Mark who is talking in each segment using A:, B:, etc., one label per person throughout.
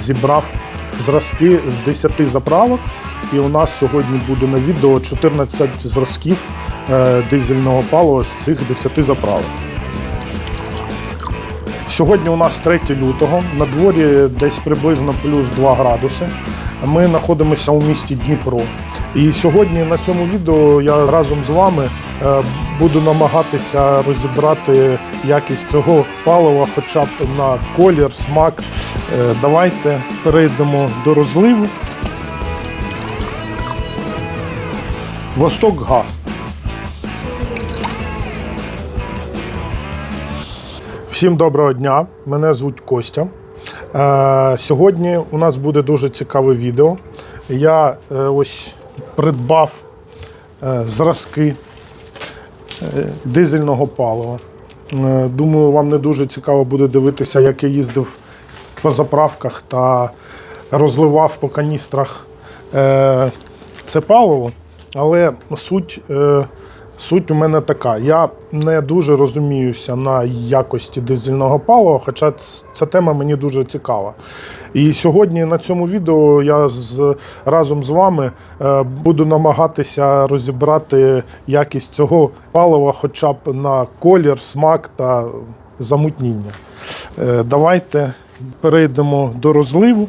A: зібрав зразки з 10 заправок. І у нас сьогодні буде на відео 14 зразків е, дизельного палива з цих 10 заправок. Сьогодні у нас 3 лютого, на дворі десь приблизно плюс 2 градуси. Ми знаходимося у місті Дніпро. І сьогодні на цьому відео я разом з вами е, буду намагатися розібрати якість цього палива, хоча б на колір, смак. Е, Давайте перейдемо до розливу. Восток Газ. Всім доброго дня! Мене звуть Костя. Е, сьогодні у нас буде дуже цікаве відео. Я ось придбав е, зразки е, дизельного палива. Е, думаю, вам не дуже цікаво буде дивитися, як я їздив по заправках та розливав по каністрах це паливо. Але суть, суть у мене така. Я не дуже розуміюся на якості дизельного палива, хоча ця тема мені дуже цікава. І сьогодні на цьому відео я з, разом з вами е, буду намагатися розібрати якість цього палива хоча б на колір, смак та замутніння. Е, давайте перейдемо до розливу.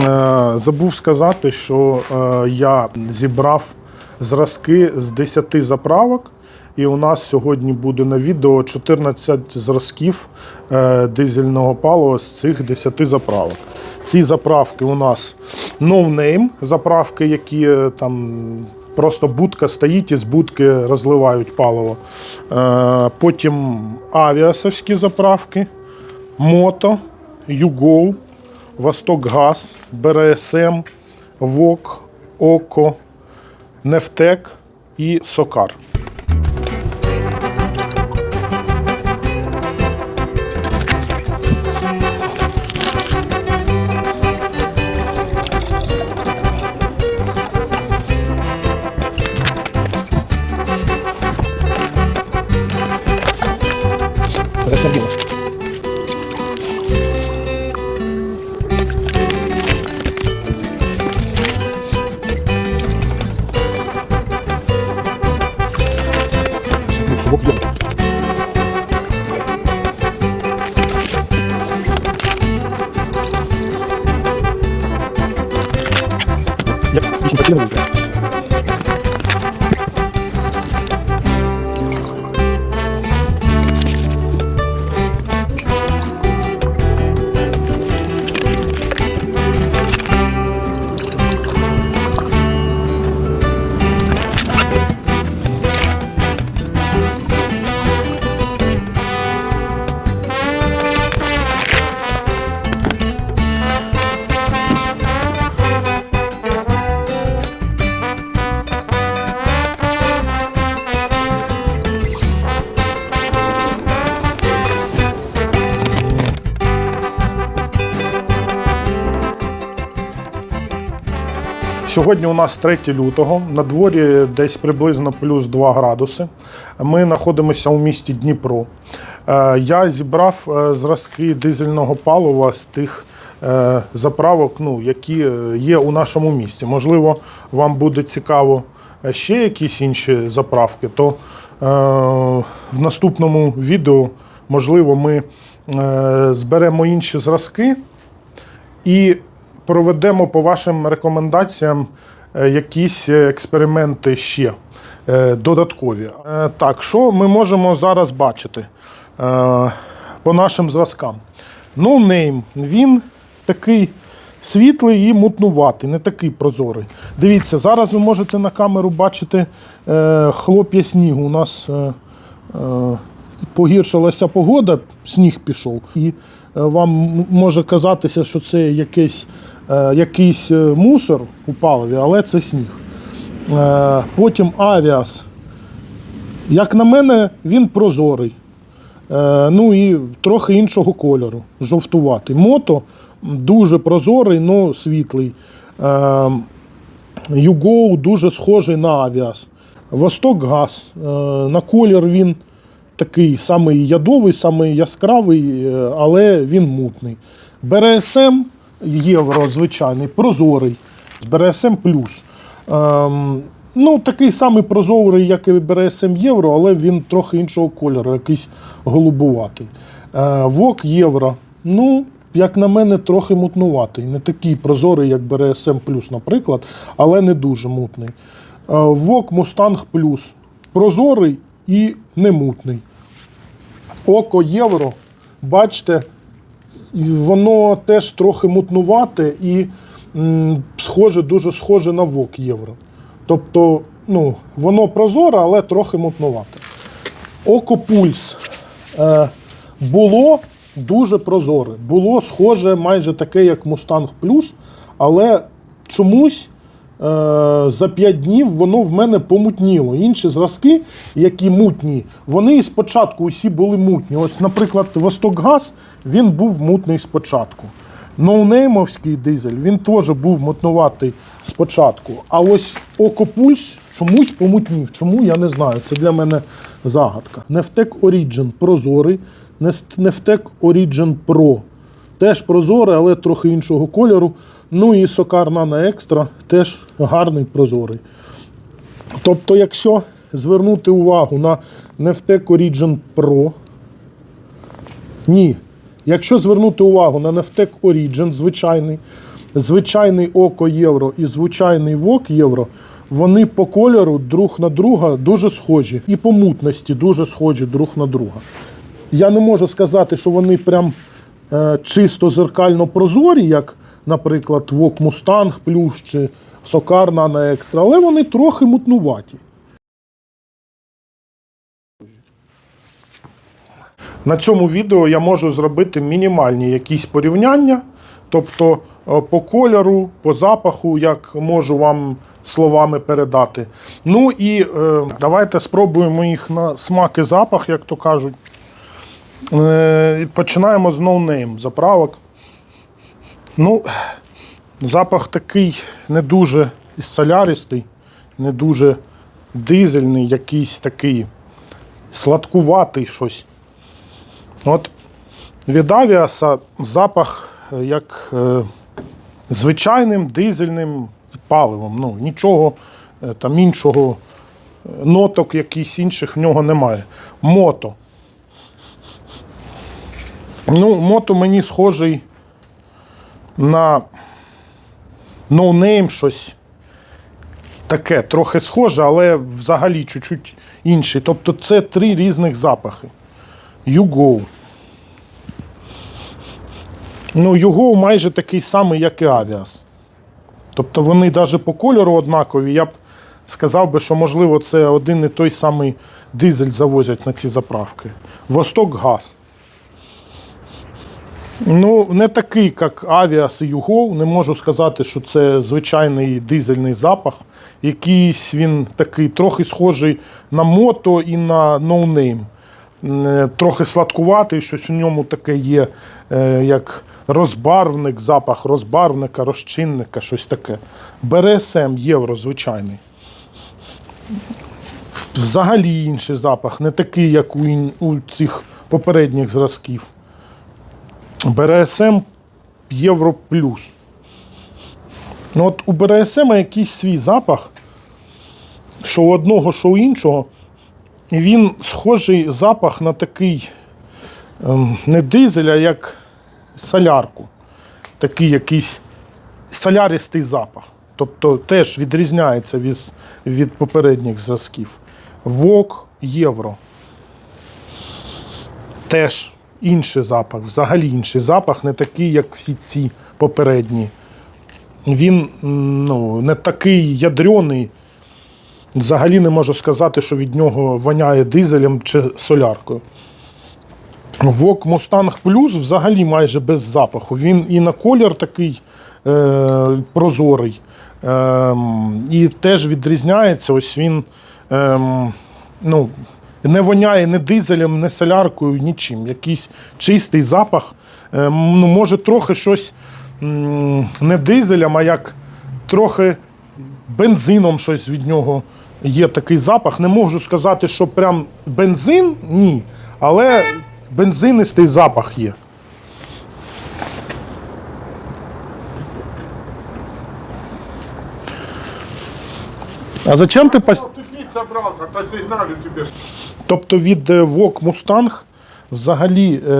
A: Е, Забув сказати, що я зібрав зразки з 10 заправок, і у нас сьогодні буде на відео 14 зразків е, дизельного палива з цих 10 заправок. Ці заправки у нас no заправки, які е, там просто будка стоїть і з будки розливають паливо. Е, Потім авіасовські заправки, мото, Югоу. Восток Газ, БРСМ, ВОК, ОКО, Нефтек і Сокар. Сьогодні у нас 3 лютого, на дворі десь приблизно плюс 2 градуси. Ми знаходимося у місті Дніпро. Е, Я зібрав е, зразки дизельного палива з тих е, заправок, ну, які є у нашому місті. Можливо, вам буде цікаво ще якісь інші заправки, то в наступному відео, можливо, ми зберемо інші зразки і проведемо по вашим рекомендаціям е, якісь е, експерименти ще е, додаткові. Так, що ми можемо зараз бачити по нашим зразкам? No name, він такий світлий і мутнуватий, не такий прозорий. Дивіться, зараз ви можете на камеру бачити е, хлоп'я снігу. У нас е, е, погіршилася погода, сніг пішов, і вам може казатися, що це якийсь, е, якийсь е, мусор у паливі, але це сніг. Е, Потім авіас. Як на мене, він прозорий. Е, Ну і трохи іншого кольору, жовтуватий. Мото дуже прозорий, але світлий. Е, Югоу дуже схожий на авіас. Восток Газ. Е, На колір він такий самий ядовий, самий яскравий, е, але він мутний. БРСМ євро звичайний, прозорий, з БРСМ плюс. Ем, ну, такий самий прозорий, як і БРСМ євро, але він трохи іншого кольору, якийсь голубуватий. Е, ВОК євро. Ну, як на мене, трохи мутнуватий. Не такий прозорий, як БРСМ плюс, наприклад, але не дуже мутний. Е, ВОК Мустанг плюс. Прозорий і не мутний. Око євро, бачите, воно теж трохи мутнувате і схоже, дуже схоже на ВОК євро. Тобто, ну, воно прозоре, але трохи мутнувате. Око пульс е, було дуже прозоре. Було схоже майже таке, як Mustang Plus, але чомусь за 5 днів воно в мене помутніло. Інші зразки, які мутні, вони спочатку усі були мутні. Ось, наприклад, Востокгаз він був мутний спочатку. Ноунеймовський дизель він теж був мутнуватий спочатку. А ось Окопульс чомусь помутнів. Чому я не знаю. Це для мене загадка. Нефтек Origin прозорий, Нефтек Origin Pro. Теж прозорий, але трохи іншого кольору. Ну і Сокар Nano Extra теж гарний прозорий. Тобто, якщо звернути увагу на Neftek Origin Pro, ні. Якщо звернути увагу на Neftek Origin звичайний, звичайний Око Євро і звичайний ВОК Євро, вони по кольору друг на друга дуже схожі. І по мутності дуже схожі друг на друга. Я не можу сказати, що вони прям чисто зеркально прозорі, як, наприклад, ВОК Мустанг Плюс чи Сокар Nano Extra, але вони трохи мутнуваті. На цьому відео я можу зробити мінімальні якісь порівняння, тобто е, по кольору, по запаху, як можу вам словами передати. Ну і е, давайте спробуємо їх на смак і запах, як то кажуть. Е, починаємо з Name заправок. Ну, запах такий не дуже соляристий, не дуже дизельний, якийсь такий сладкуватий щось. От від авіаса запах е, як е, звичайним дизельним паливом. Ну, нічого е, там іншого, ноток якихось інших в нього немає. Мото. Ну, мото мені схожий на No щось. Таке, трохи схоже, але взагалі чуть-чуть інший. Тобто це три різних запахи. Go. Ну, Юго майже такий самий, як і Авіас. Тобто вони навіть по кольору однакові. Я б сказав би, що, можливо, це один і той самий дизель завозять на ці заправки. Восток газ. Ну, не такий, як Авіас і Юго. Не можу сказати, що це звичайний дизельний запах. Якийсь він такий трохи схожий на мото і на ноунейм. Е, Трохи сладкуватий, щось у ньому таке є, е, як розбарвник, запах розбарвника, розчинника, щось таке. БРСМ євро звичайний. Взагалі інший запах, не такий, як у цих попередніх зразків. БРСМ Євро плюс. Ну, от у БРСМ якийсь свій запах, що у одного, що у іншого. І він схожий запах на такий ем, не дизель, а як солярку. Такий якийсь соляристий запах. Тобто теж відрізняється від, від попередніх зразків. ВОК євро. Теж інший запах, взагалі інший запах, не такий, як всі ці попередні. Він ну, не такий ядрений. Взагалі не можу сказати, що від нього воняє дизелем чи соляркою. Вок Mustang Plus взагалі майже без запаху. Він і на колір такий е, прозорий. Е, і теж відрізняється. Ось він е, ну, не воняє ні дизелем, ні соляркою, нічим. Якийсь чистий запах. Е, ну, може, трохи щось не дизелем, а як трохи бензином щось від нього є такий запах. Не можу сказати, що прям бензин, ні. Але бензинистий запах є. А зачем ти пос...
B: Тупить собрался, то сигналю тебе.
A: Тобто від е, Вок Мустанг взагалі е,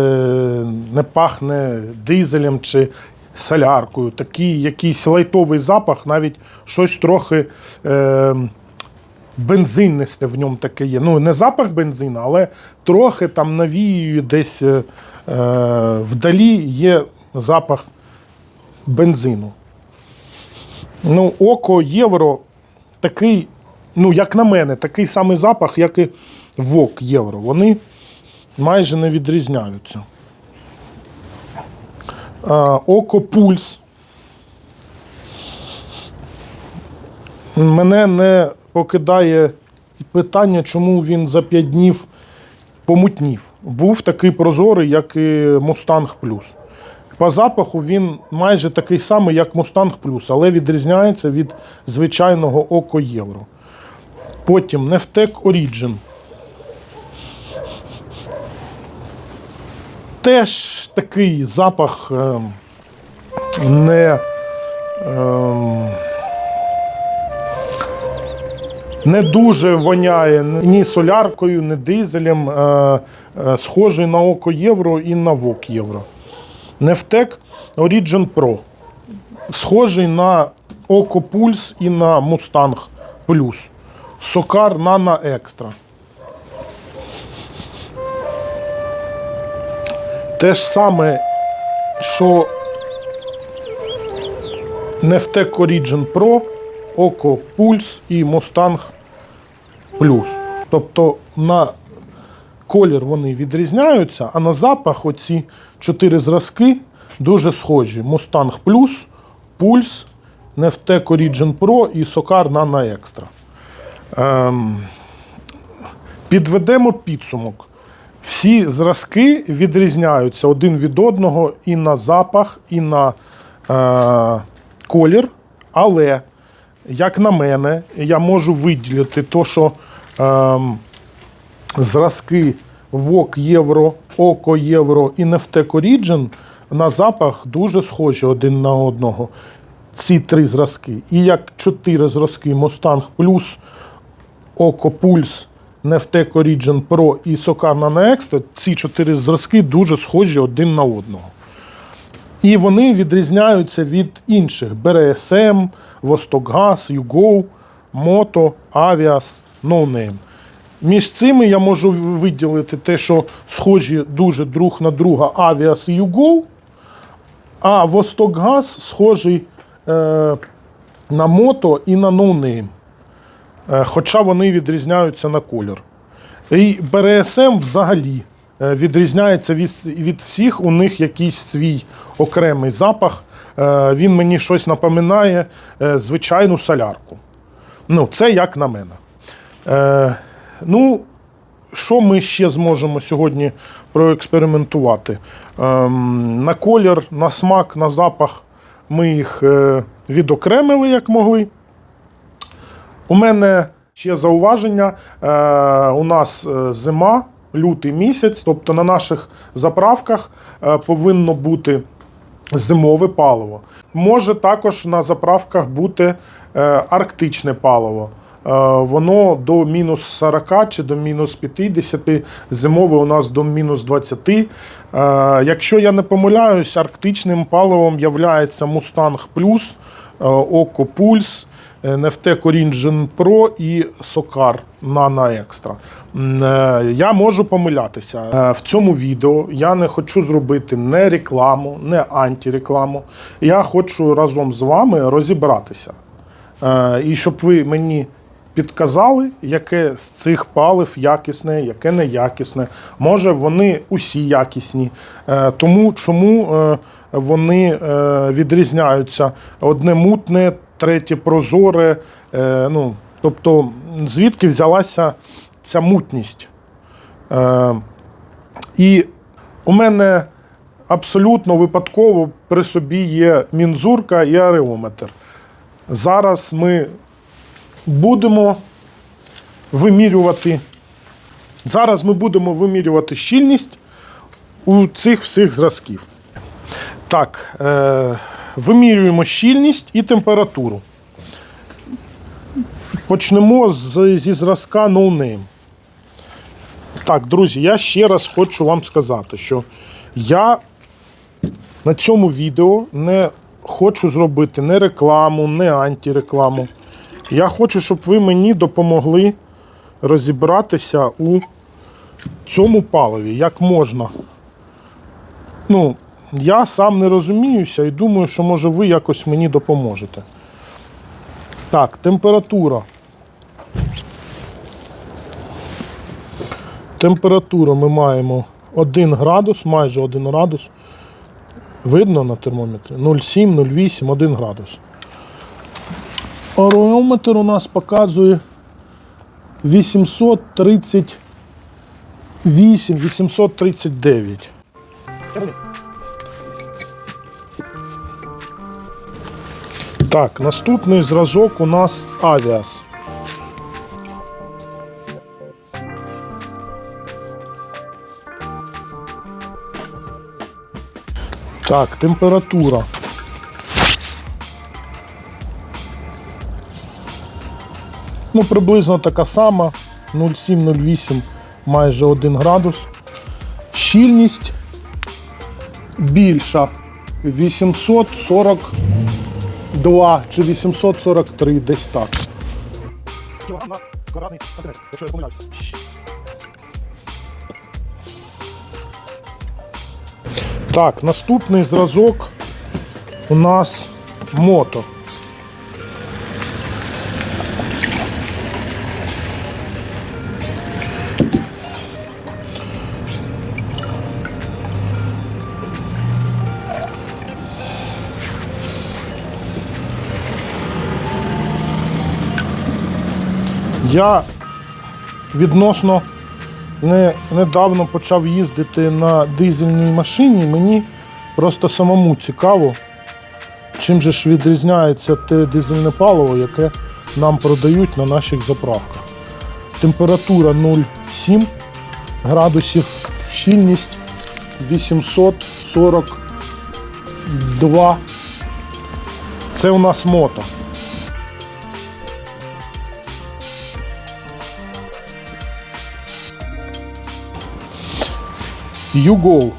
A: не пахне дизелем чи соляркою. Такий якийсь лайтовий запах, навіть щось трохи е, бензинисте в ньому таке є. Ну, не запах бензина, але трохи там навіює десь е, е, вдалі є запах бензину. Ну, око євро такий, ну, як на мене, такий самий запах, як і вок євро. Вони майже не відрізняються. Око пульс. Мене не покидає питання, чому він за 5 днів помутнів. Був такий прозорий, як і Мустанг Плюс. По запаху він майже такий самий, як Мустанг Плюс, але відрізняється від звичайного око євро. Потім Нефтек Origin. Теж такий запах ем, не. ем, не дуже воняє ні соляркою, ні дизелем. Е, е, схожий на око євро і на вок євро. Нефтек Origin Pro. Схожий на Око Пульс і на Mustang Plus. Сокар Nano Extra. Те ж саме, що Neftek Origin Pro, Око Pulse і Mustang Plus. Тобто на колір вони відрізняються, а на запах оці чотири зразки дуже схожі: Mustang Plus, Pulse, Neftek Origin Pro і Sokar Nano Extra. Ем, підведемо підсумок. Всі зразки відрізняються один від одного і на запах, і на е, колір. Але, як на мене, я можу виділити то, що ем, зразки ВОК Євро, Око Євро і Нефтек Origin на запах дуже схожі один на одного. Ці три зразки. І як чотири зразки Mustang Plus, Око Пульс, Neftek Origin Pro і Socar Nano Extra, ці чотири зразки дуже схожі один на одного. І вони відрізняються від інших: BRSM, Vostokgaz, Юго, Moto, Avias, No Name. Між цими я можу виділити те, що схожі дуже друг на друга Avias і Юго, а Vostokgaz схожий е, на Moto і на. Е, Хоча вони відрізняються на колір. І БРСМ взагалі е, відрізняється від, від всіх. У них якийсь свій окремий запах. Е, Він мені щось напоминає е, звичайну солярку. Ну, це як на мене. Е, ну, що ми ще зможемо сьогодні проекспериментувати? Ем, на колір, на смак, на запах ми їх е, відокремили, як могли. У мене ще зауваження. Е, у нас е, зима, лютий місяць, тобто на наших заправках е, повинно бути зимове паливо. Може також на заправках бути арктичне паливо. Е, Воно до мінус 40 чи до мінус 50, зимове у нас до мінус 20. Е, Якщо я не помиляюсь, арктичним паливом є Mustang Plus, е, Око Пульс, Neftek Origin Pro і Sokar Nano Extra. Е, Я можу помилятися. В цьому відео я не хочу зробити не рекламу, не антирекламу. Я хочу разом з вами розібратися. І щоб ви мені підказали, яке з цих палив якісне, яке неякісне. Може, вони усі якісні. Е, Тому чому е, вони е, відрізняються? Одне мутне, третє прозоре. Ну, тобто, звідки взялася ця мутність? І у мене абсолютно випадково при собі є мінзурка і ареометр. Зараз ми будемо вимірювати. Зараз ми будемо вимірювати щільність у цих всіх зразків. Так, е, вимірюємо щільність і температуру. Почнемо з, зі зразка No Name. Так, друзі, я ще раз хочу вам сказати, що я на цьому відео не хочу зробити не рекламу, не антирекламу. Я хочу, щоб ви мені допомогли розібратися у цьому паливі, як можна. Ну, я сам не розуміюся і думаю, що може ви якось мені допоможете. Так, температура. Температуру ми маємо 1 градус, майже 1 градус. Видно на термометрі 0,7, 0,8, 1 градус. Ареометр у нас показує 838, 839. Так, наступний зразок у нас авіас. Так, температура. Ну, приблизно така сама. 0,7-0,8, майже 1 градус. Щільність більша. 842 чи 843, десь так. Так, наступний зразок у нас мото. Я відносно не, недавно почав їздити на дизельній машині. Мені просто самому цікаво, чим же ж відрізняється те дизельне паливо, яке нам продають на наших заправках. Температура 0,7 градусів, щільність 842. Це у нас мото. YouGo.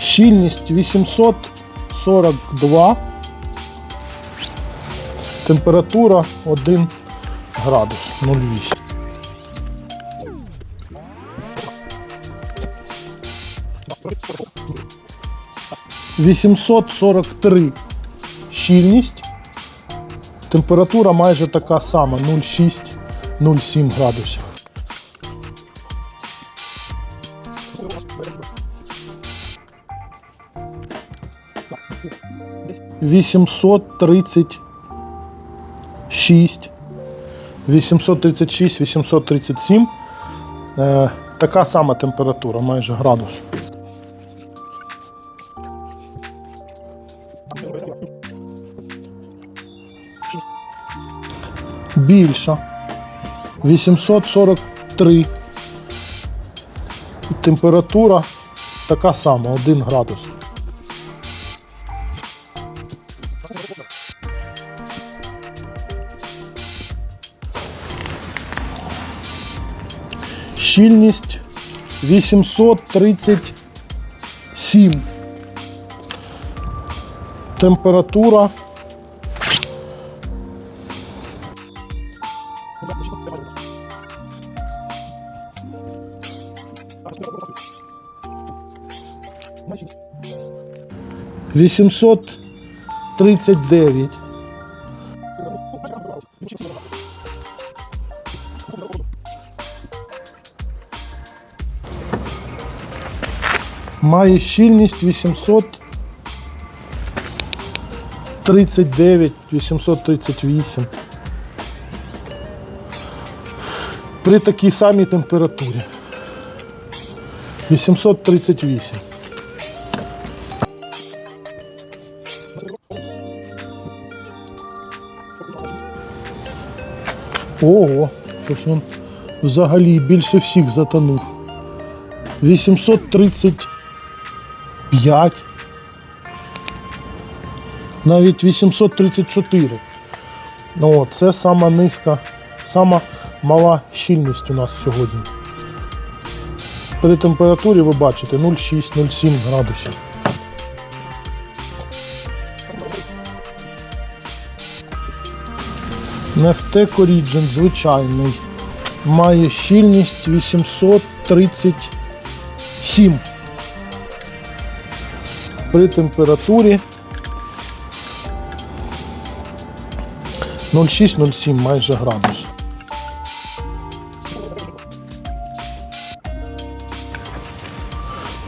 A: Щільність 842. Температура 1 градус 0,8. Вісімсот сорок три щільність. Температура майже така сама 0,6-0,7 градусів. Вісімсот тридцять шість, 836, 837. Е, така сама температура, майже градус. Більша. 843. Температура така сама, 1 градус. Щільність 837. Температура Вісімсот тридцять дев'ять. Має щільність 839, 838. При такій самій температурі. 838. Ого, щось він взагалі більше всіх затонув. 835. Навіть 834. Ну, це сама низька, сама мала щільність у нас сьогодні. При температурі ви бачите 0,6-0,7 градусів. Нефтек Origin звичайний. Має щільність 837. При температурі 0,6-0,7 майже градус.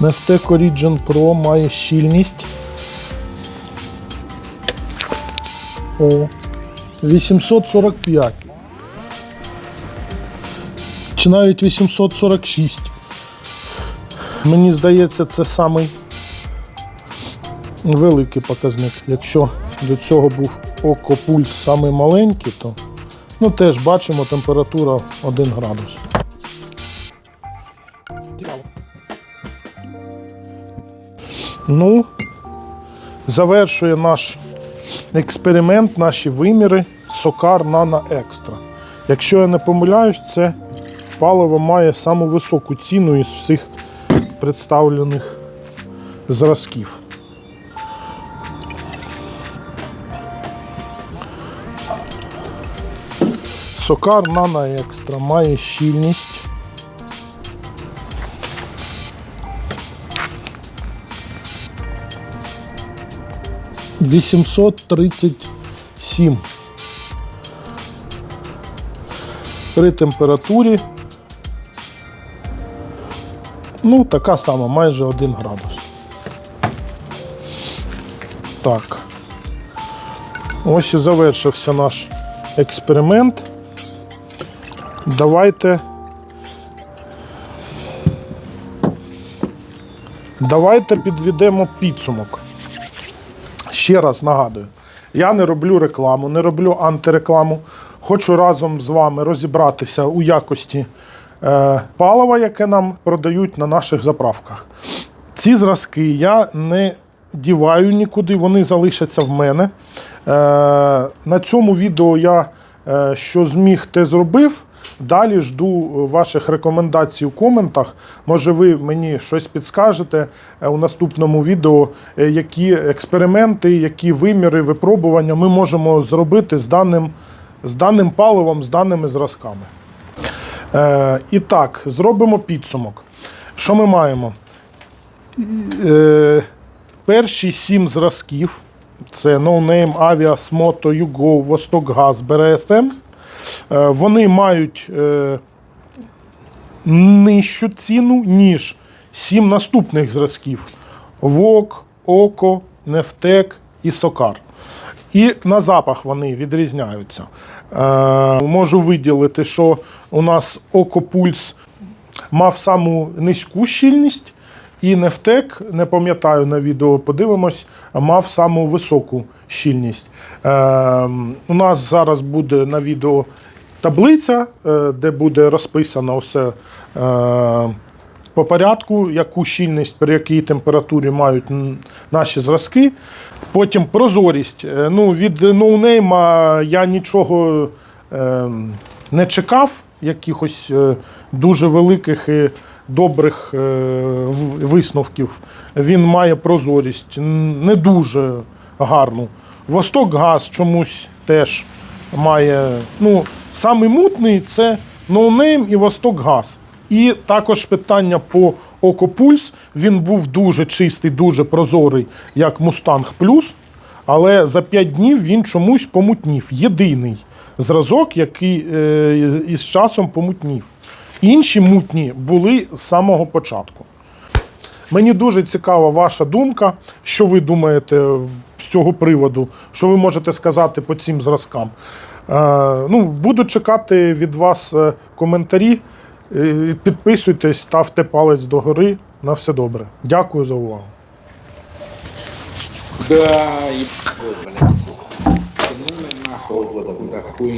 A: Neftek Origin Pro має щільність. О, 845. Чи навіть 846. Мені здається, це самий великий показник. Якщо до цього був окопульс самий маленький, то ну, теж бачимо температура 1 градус. Ну, завершує наш експеримент, наші виміри Сокар Nano Extra. Якщо я не помиляюсь, це паливо має саму високу ціну із всіх представлених зразків. Сокар Nano Extra має щільність. Вісімсот тридцять сім. При температурі. Ну, така сама, майже 1 градус. Так. Ось і завершився наш експеримент. Давайте. Давайте підведемо підсумок. Ще раз нагадую, я не роблю рекламу, не роблю антирекламу. Хочу разом з вами розібратися у якості е, палива, яке нам продають на наших заправках. Ці зразки я не діваю нікуди, вони залишаться в мене. Е, на цьому відео я е, що зміг, те зробив. Далі жду ваших рекомендацій у коментах. Може, ви мені щось підскажете у наступному відео, які експерименти, які виміри, випробування ми можемо зробити з даним, з даним паливом, з даними зразками. Е, і так, зробимо підсумок. Що ми маємо? Е, перші сім зразків це No Name, Avias, Moto, Vostok Gas, BRSM. Е, Вони мають е, нижчу ціну, ніж сім наступних зразків: ВОК, ОКО, Нефтек і Сокар. І на запах вони відрізняються. Е, можу виділити, що у нас Окопульс мав саму низьку щільність, і Нефтек, не пам'ятаю на відео, подивимось, мав саму високу щільність. Е, у нас зараз буде на відео таблиця, е, де буде розписано все. По порядку, яку щільність, при якій температурі мають наші зразки. Потім прозорість. Е, Ну, від ноунейма я нічого е, не чекав, якихось е, дуже великих і добрих е, висновків. Він має прозорість, не дуже гарну. Восток газ чомусь теж має. Ну, самий мутний це ноунейм і Восток газ. І також питання по Окопульс. Він був дуже чистий, дуже прозорий, як Мустанг Плюс. Але за 5 днів він чомусь помутнів. Єдиний зразок, який е, із часом помутнів. Інші мутні були з самого початку. Мені дуже цікава ваша думка, що ви думаєте з цього приводу, що ви можете сказати по цим зразкам. Е, ну, буду чекати від вас е, коментарі. Е, Підписуйтесь, ставте палець догори. На все добре. Дякую за увагу.
C: Да, хуй.